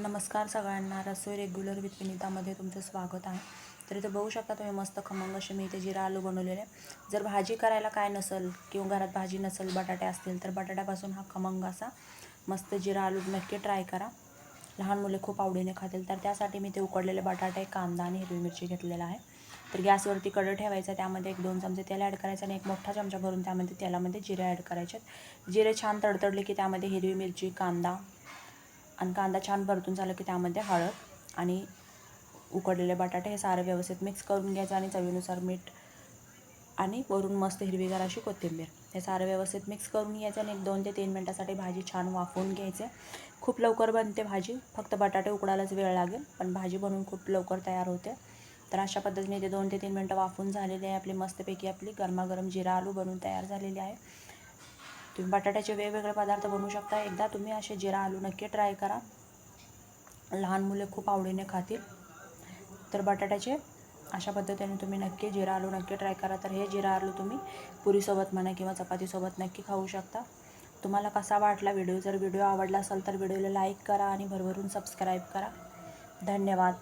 नमस्कार सगळ्यांना. रसोई regular with विनितामध्ये तुमचं स्वागत आहे. तर इथं बघू शकता तुम्ही मस्त खमंग असे मी इथे जिरा आलू बनवलेले. जर भाजी करायला काय नसेल किंवा घरात भाजी नसेल बटाटे असतील तर बटाट्यापासून हा खमंग असा मस्त जिरा आलू नक्की ट्राय करा. लहान मुले खूप आवडीने खातील. तर त्यासाठी मी ते उकडलेले बटाटे कांदा आणि हिरवी मिरची घेतलेला आहे. तर गॅसवरती कडं ठेवायचं त्यामध्ये एक दोन चमचे तेल ॲड करायचं आणि एक मोठा चमचा भरून त्यामध्ये तेलामध्ये जिरे ॲड करायचे जिरे छान तडतडले की त्यामध्ये हिरवी मिरची कांदा आणि कांदा छान परतून झालं की त्यामध्ये हळद आणि उकडलेले बटाटे हे सारं व्यवस्थित मिक्स करून घ्यायचं आणि चवीनुसार मीठ आणि वरून मस्त हिरवीगार अशी कोथिंबीर. हे सारं व्यवस्थित मिक्स करून घ्यायचं आणि एक दोन ते तीन मिनटासाठी भाजी छान वाफवून घ्यायचे. खूप लवकर बनते भाजी फक्त बटाटे उकडायलाच वेळ लागेल पण भाजी बनवून खूप लवकर तयार होते. तर अशा पद्धतीने ते दोन ते तीन मिनटं वाफून झालेली आहे आपली मस्तपैकी आपली गरमागरम जिरा आलू बनवून तयार झालेली आहे. तुम्ही बटाट्याचे वेगवेगळे पदार्थ बनवू शकता. एकदा तुम्ही असे जिरा आलू नक्की ट्राय करा. लहान मुले खूप आवडीने खातील. तर बटाट्याचे अशा पद्धतीने तुम्ही नक्की जिरा आलू नक्की ट्राय करा. तर हे जिरा आलू तुम्ही पुरीसोबत म्हणा किंवा चपातीसोबत नक्की खाऊ शकता. तुम्हाला कसा वाटला व्हिडिओ? जर व्हिडिओ आवडला असेल तर व्हिडिओला लाईक करा आणि भरभरून सबस्क्राईब करा. धन्यवाद.